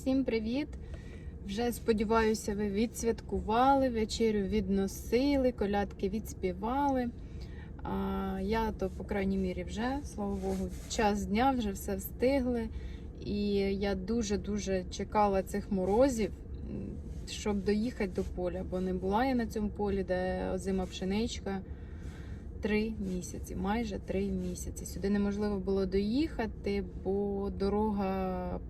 Всім привіт! Вже сподіваюся, ви відсвяткували, вечерю відносили, колядки відспівали. А, я то, по крайній мірі, вже, слава Богу, час дня вже все встигли. І я дуже-дуже чекала цих морозів, щоб доїхати до поля, бо не була я на цьому полі, де озима пшеничка. Три місяці, майже три місяці. Сюди неможливо було доїхати, бо дорога,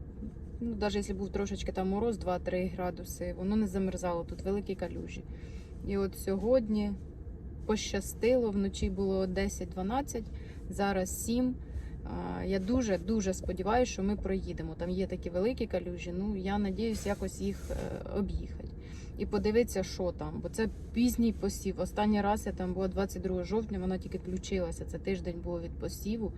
ну, навіть якщо був трошечки там мороз, 2-3 градуси, воно не замерзало, тут великі калюжі. І от сьогодні пощастило, вночі було 10-12, зараз 7. Я дуже-дуже сподіваюся, що ми проїдемо. Там є такі великі калюжі, ну я надіюсь якось їх е, об'їхати. І подивитися, що там, бо це пізній посів. Останній раз я там була 22 жовтня, вона тільки включилася. Це тиждень було від посіву.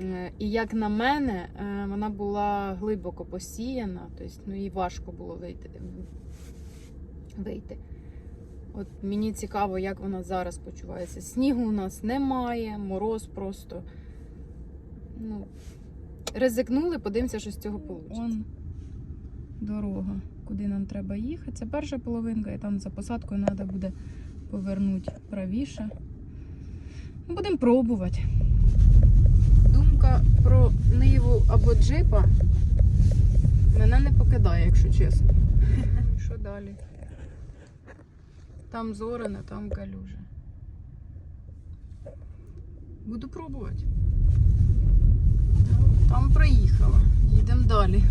Е, І як на мене, е, вона була глибоко посіяна, тобто ну, їй важко було вийти. вийти. От мені цікаво, як вона зараз почувається. Снігу у нас немає, мороз просто. Ну, ризикнули, подивимося, що з цього вийде. Он дорога, куди нам треба їхати. Це перша половинка, і там за посадкою треба буде повернути правіше. Ну, Будемо пробувати. Думка про ниву або джипа мене не покидає, якщо чесно. Що далі? Там зорина, там калюжа. Буду пробувати. Там проїхала. Їдемо далі.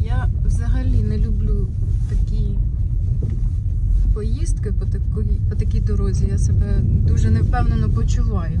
Я взагалі не люблю такі поїздки по такій, по такій дорозі. Я себе дуже невпевнено почуваю.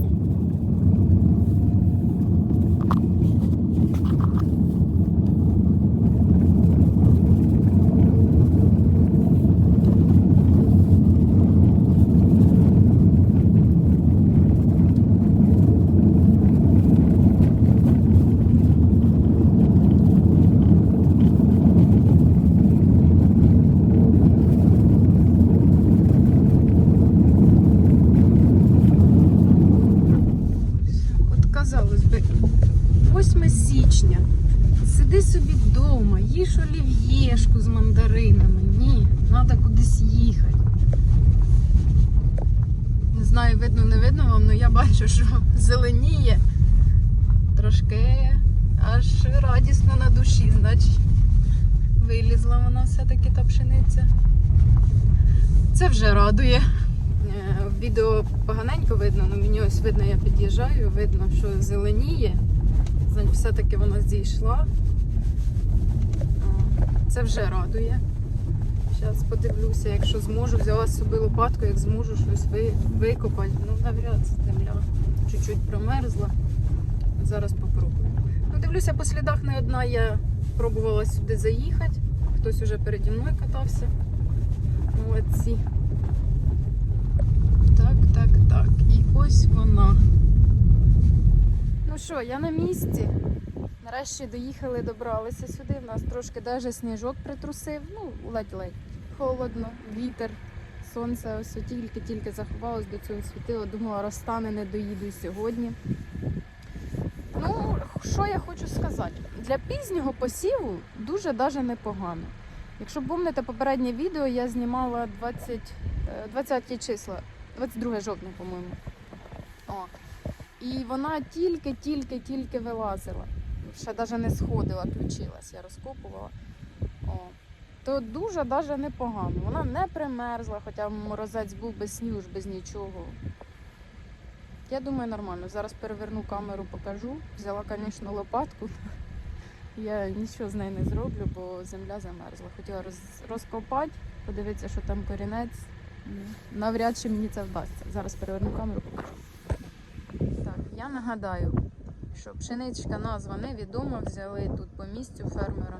казалось би, 8 січня. Сиди собі вдома, їж олів'єшку з мандаринами. Ні, треба кудись їхати. Не знаю, видно, не видно вам, але я бачу, що зеленіє. Трошки аж радісно на душі, значить. Вилізла вона все-таки та пшениця. Це вже радує. Відео поганенько видно, але мені ось видно, я під'їжджаю, видно, що зеленіє. Все-таки вона зійшла. Це вже радує. Зараз подивлюся, якщо зможу, взяла з собою лопатку, як зможу щось викопати. Ну, навряд земля чуть-чуть промерзла. Зараз попробую. Ну, дивлюся, по слідах не одна я пробувала сюди заїхати. Хтось уже переді мною катався. Молодці. Так, так, так. І ось вона. Ну що, я на місці. Нарешті доїхали, добралися сюди. У нас трошки даже сніжок притрусив. Ну, ледь-ледь. Холодно, вітер, сонце ось тільки-тільки заховалось до цього світило. Думала, розтане, не доїду сьогодні. Ну, що я хочу сказати? Для пізнього посіву дуже даже непогано. Якщо помните попереднє відео, я знімала 20, е, 20 числа, 22 жовтня, по-моєму. О. І вона тільки-тільки-тільки вилазила. Ще навіть не сходила, включилась, я розкопувала. О. То дуже даже непогано. Вона не примерзла, хоча морозець був без снігу, ж без нічого. Я думаю, нормально. Зараз переверну камеру, покажу. Взяла, звісно, лопатку. Я нічого з нею не зроблю, бо земля замерзла. Хотіла роз, розкопати, подивитися, що там корінець. Навряд чи мені це вдасться. Зараз переверну камеру, покажу. Я нагадаю, що пшеничка назва невідома. Взяли тут по місцю фермера.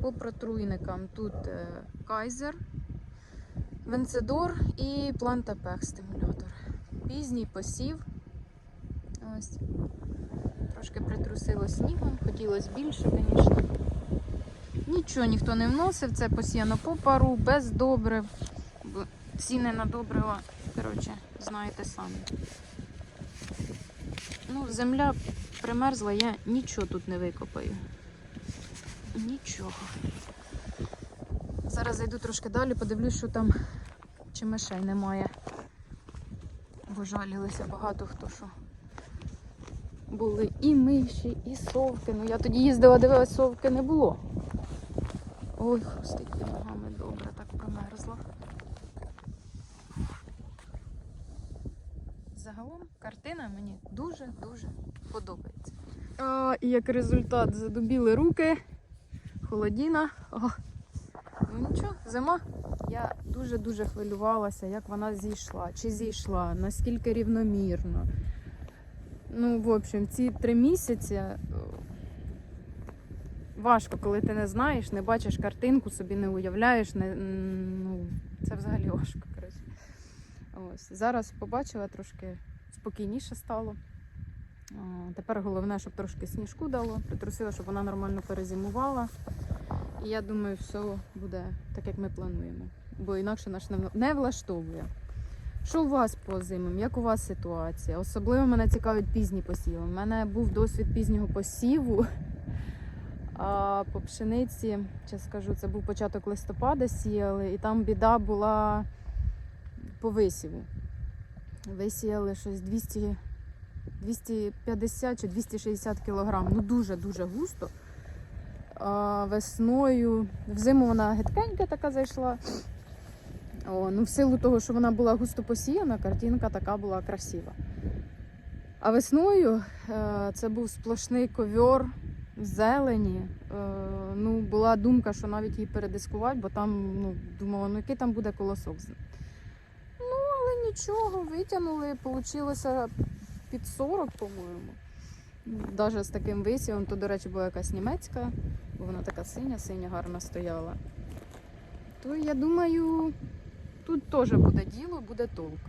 По протруйникам тут е, кайзер, венцедор і плантапех стимулятор. Пізній посів. Ось. Трошки притрусило снігом, хотілося більше, звісно. Нічого ніхто не вносив, це посіяно по пару, без добрив. Ціни на добрива, коротше, знаєте самі. Земля примерзла, я нічого тут не викопаю. Нічого. Зараз зайду трошки далі, подивлюсь, що там чи мишей немає. Бо жалілися багато хто що. Були і миші, і совки. Ну я тоді їздила, дивилась, совки не було. Ой, хрустить ногами добре, так промерзла. Загалом картина мені дуже-дуже подобається. А, і як результат задубіли руки, холодіна. О, ну нічого, зима. Я дуже-дуже хвилювалася, як вона зійшла, чи зійшла, наскільки рівномірно. Ну, в общем, ці три місяці е, важко, коли ти не знаєш, не бачиш картинку, собі не уявляєш. Не, ну, це взагалі важко. Ось. Зараз побачила трошки спокійніше стало. Тепер головне, щоб трошки сніжку дало, притрусила, щоб вона нормально перезимувала. І я думаю, все буде так, як ми плануємо. Бо інакше наш не- влаштовує. Що у вас по зимам? Як у вас ситуація? Особливо мене цікавить пізні посіви. У мене був досвід пізнього посіву. А по пшениці, ще скажу, це був початок листопада сіяли, і там біда була по висіву. Висіяли щось 200, 250 чи 260 кілограм. Ну дуже-дуже густо. А весною, взиму вона гидкенька така зайшла. О, ну, в силу того, що вона була густо посіяна, картинка така була красива. А весною е, це був сплошний ковьор зелені. Е, ну, була думка, що навіть її передискувати, бо там ну, думала, ну який там буде колосок. Нічого, витягнули, вийшло під 40, по-моєму. Навіть з таким висівом, то, до речі, була якась німецька, бо вона така синя, синя гарно стояла. То я думаю, тут теж буде діло, буде толк.